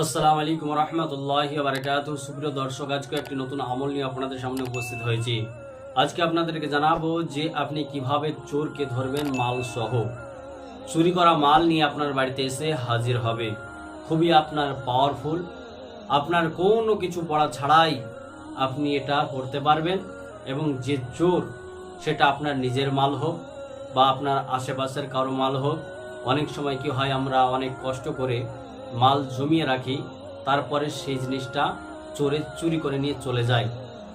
আসসালামু আলাইকুম রহমতুল্লাহ বারকাত সুপ্রিয় দর্শক, আজকে একটি নতুন আমল নিয়ে আপনাদের সামনে উপস্থিত হয়েছি। আজকে আপনাদেরকে জানাব যে আপনি কীভাবে চোরকে ধরবেন মাল সহ চুরি করা মাল নিয়ে আপনার বাড়িতে এসে হাজির হবে। খুবই আপনার পাওয়ারফুল আপনার কোনো কিছু পড়া ছাড়াই আপনি এটা করতে পারবেন এবং যে চোর, সেটা আপনার নিজের মাল হোক বা আপনার আশেপাশের কারও মাল হোক। অনেক সময় কি হয়, আমরা অনেক কষ্ট করে মাল জমিয়ে রাখি, তারপরে সেই জিনিসটা চোরে চুরি করে নিয়ে চলে যায়।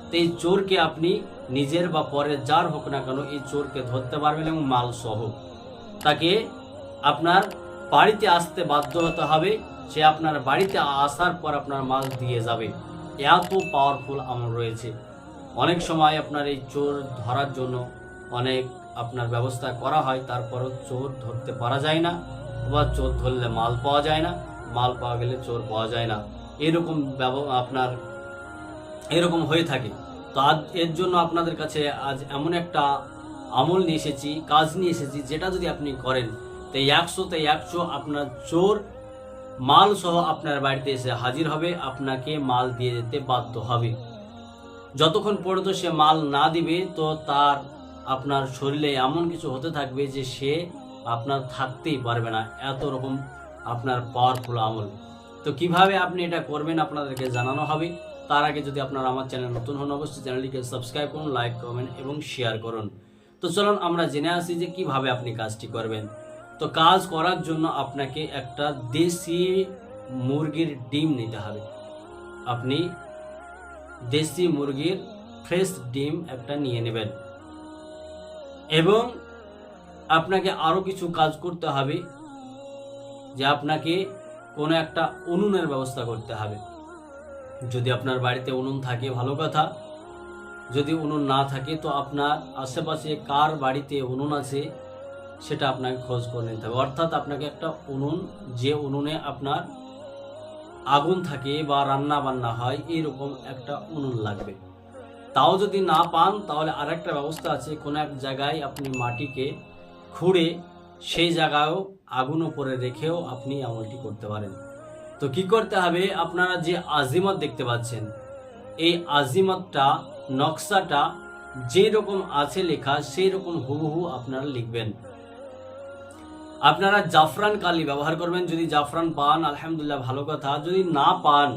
তো এই চোরকে আপনি নিজের বা পরের যার হোক না কেন এই চোরকে ধরতে পারবেন এবং মাল সহ। তাকে আপনার বাড়িতে আসতে বাধ্য হতে হবে, সে আপনার বাড়িতে আসার পর আপনার মাল দিয়ে যাবে। এত পাওয়ারফুল আমল রয়েছে। অনেক সময় আপনার এই চোর ধরার জন্য অনেক আপনার ব্যবস্থা করা হয়, তারপরও চোর ধরতে পারা যায় না, বা চোর ধরলে মাল পাওয়া যায় না। মাল পাওয়া গেলে চোর পাওয়া যায় না। এরকম আপনার এরকম হয়ে থাকে। তো আজ এর জন্য আপনাদের কাছে আজ এমন একটা আমল নিয়ে এসেছি, কাজ নিয়ে এসেছি, যেটা যদি আপনি করেন, তো একশোতে একশো আপনার চোর মাল সহ আপনার বাড়িতে এসে হাজির হবে, আপনাকে মাল দিয়ে যেতে বাধ্য হবে। যতক্ষণ পর্যন্ত সে মাল না দিবে, তো তার আপনার শরীরে এমন কিছু হতে থাকবে যে সে আপনার থাকতেই পারবে না। এত রকম আপনার পাওয়ারফুল আমল। তো কীভাবে আপনি এটা করবেন আপনাদেরকে জানানো হবে? তার আগে যদি আপনারা আমার চ্যানেল নতুন হন, অবশ্যই চ্যানেলটিকে সাবস্ক্রাইব করুন লাইক কমেন্ট এবং শেয়ার করুন। তো চলুন আমরা জেনে আসি যে কীভাবে আপনি কাজটি করবেন। তো কাজ করার জন্য আপনাকে একটা দেশি মুরগির ডিম নিতে হবে। আপনি দেশি মুরগির ফ্রেশ ডিম একটা নিয়ে নেবেন। এবং আপনাকে আরও কিছু কাজ করতে হবে। যে আপনাকে কোনো একটা উনুনের ব্যবস্থা করতে হবে। যদি আপনার বাড়িতে উনুন থাকে, ভালো কথা। যদি উনুন না থাকে, তো আপনার আশেপাশে কার বাড়িতে উনুন আছে, সেটা আপনাকে খোঁজ করে নিতে হবে। অর্থাৎ আপনাকে একটা উনুন, যে উনুনে আপনার আগুন থাকে বা রান্না বান্না হয় এরকম একটা উনুন লাগবে। তাও যদি না পান, তাহলে আরেকটা ব্যবস্থা আছে। কোনো এক জায়গায় আপনি মাটিকে খুঁড়ে সেই জায়গায়ও আগুন উপরে রেখেও আপনি আমলটি করতে পারেন। তো কি করতে হবে? আপনারা যে আজিমত দেখতে পাচ্ছেন, এই আজিমতটা, নকশাটা যে রকম আছে লেখা সেই রকম হুবহু আপনারা লিখবেন। আপনারা জাফরান কালি ব্যবহার করবেন। যদি জাফরান পান, আলহামদুলিল্লাহ, ভালো কথা। যদি না পান,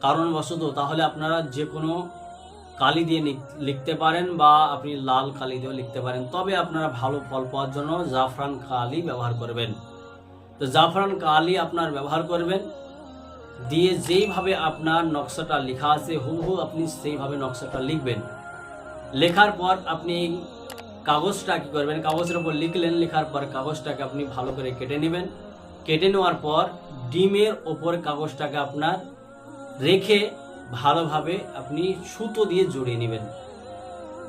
কারণবশত, তাহলে আপনারা যে কোনো কালি দিয়ে লিখতে পারেন বা আপনি লাল কালি দিয়েও লিখতে পারেন। তবে আপনারা ভালো ফল পাওয়ার জন্য জাফরান কালি ব্যবহার করবেন। তো জাফরান কালি আপনার ব্যবহার করবেন। দিয়ে যেইভাবে আপনার নকশাটা লেখা আছে, হুবহু আপনি সেইভাবে নকশাটা লিখবেন। লেখার পর আপনি কাগজটা কী করবেন? কাগজের উপর লিখলেন, লেখার পর কাগজটাকে আপনি ভালো করে কেটে নেবেন। কেটে নেওয়ার পর ডিমের ওপর কাগজটাকে আপনার রেখে ভালোভাবে আপনি সুতো দিয়ে জড়িয়ে নেবেন।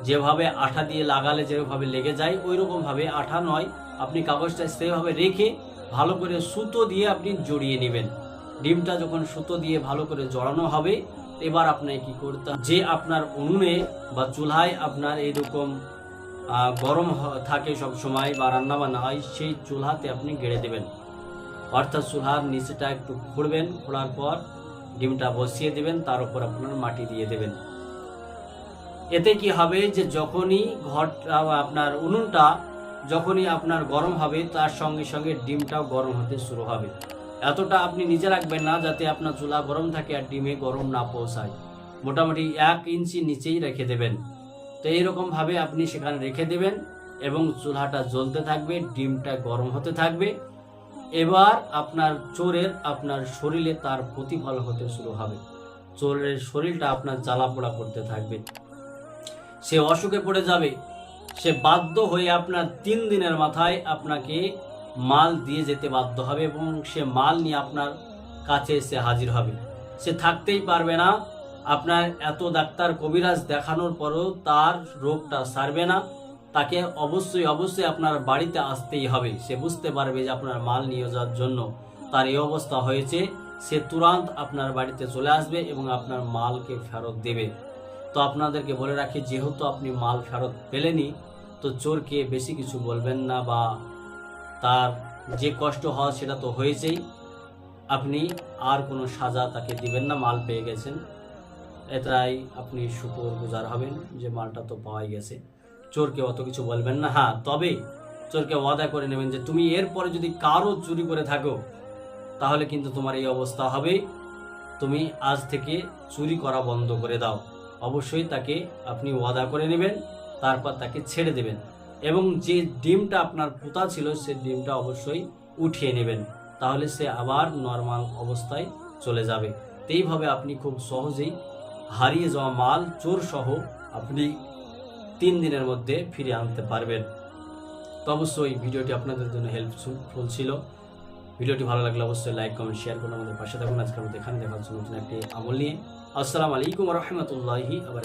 যেভাবে আঠা দিয়ে লাগালে যেভাবে লেগে যায় ওই রকম ভাবে আঠা নয়। আপনি কাগজটা সেভাবে রেখে ভালো করে সুতো দিয়ে আপনি জড়িয়ে নেবেন। ডিমটা যখন সুতো দিয়ে ভালো করে জড়ানো হবে, এবার আপনাকে কি করতে যে আপনার উনুনে বা চুলায় আপনার এইরকম গরম থাকে সব সময় বা রান্না বান্না হয়, সেই চুলাতে আপনি গেড়ে দেবেন। অর্থাৎ চুলার নিচেটা একটু খুঁড়বেন খোঁড়ার পর ডিমটা বসিয়ে দেবেন, তার উপর আপনার মাটি দিয়ে দেবেন। এতে কি হবে যে যখনই ঘরটা, আপনার উনুনটা যখনই আপনার গরম হবে, তার সঙ্গে সঙ্গে ডিমটাও গরম হতে শুরু হবে। এতটা আপনি নিজে রাখবেন না, যাতে আপনার চুলা গরম থাকে আর ডিমে গরম না পৌঁছায়। মোটামুটি এক ইঞ্চি নিচেই রেখে দেবেন। তো এইরকম ভাবে আপনি সেখানে রেখে দেবেন এবং চুলাটা জ্বলতে থাকবে, ডিমটা গরম হতে থাকবে। এবার আপনার চোরের আপনার শরীরে তার প্রতিফল হতে শুরু হবে। চোরের শরীরটা আপনার জ্বালা পোড়া করতে থাকবে। সে অসুখে পড়ে যাবে। সে বাধ্য হয়ে আপনার তিন দিনের মাথায় আপনাকে মাল দিয়ে যেতে বাধ্য হবে এবং সে মাল নিয়ে আপনার কাছে এসে হাজির হবে। সে থাকতেই পারবে না। আপনার এত ডাক্তার কবিরাজ দেখানোর পরও তার রোগটা সারবে না। তাকে অবশ্যই অবশ্যই আপনার বাড়িতে আসতেই হবে। সে বুঝতে পারবে যে আপনার মাল নিয়ে যাওয়ার জন্য তার এই অবস্থা হয়েছে। সে তুরান্ত আপনার বাড়িতে চলে আসবে এবং আপনার মালকে ফেরত দেবে। তো আপনাদেরকে বলে রাখি, যেহেতু আপনি মাল ফেরত পেলেনই, তো চোরকে বেশি কিছু বলবেন না বা তার যে কষ্ট হওয়া সেটা তো হয়েছেই। আপনি আর কোনো সাজা তাকে দিবেন না, মাল পেয়ে গেছেন। এটাই আপনি শুকর গুজার হবেন যে মালটা তো পাওয়াই গেছে। চোরকে অত কিছু বলবেন না। হ্যাঁ তবে চোরকে ওয়াদা করে নেবেন যে তুমি এরপরে যদি কারও চুরি করে থাকো, তাহলে কিন্তু তোমার এই অবস্থা হবে। তুমি আজ থেকে চুরি করা বন্ধ করে দাও। অবশ্যই তাকে আপনি ওয়াদা করে নেবেন, তারপর তাকে ছেড়ে দেবেন এবং যে ডিমটা আপনার পোতা ছিল, সে ডিমটা অবশ্যই উঠিয়ে নেবেন। তাহলে সে আবার নর্মাল অবস্থায় চলে যাবে। এইভাবে আপনি খুব সহজেই হারিয়ে যাওয়া মাল চোর সহ আপনি তিন দিনের মধ্যে ফিরে আনতে পারবেন। তো অবশ্যই ভিডিওটি আপনাদের জন্য হেল্পফুল ছিল। ভিডিওটি ভালো লাগলে অবশ্যই লাইক কমেন্ট শেয়ার করুন আমাদের পাশে থাকুন। আজকে আমাদের এখানে দেখার জন্য নতুন একটি আমল নিয়ে। আসসালামু আলাইকুম রহমতুল্লাহি আবার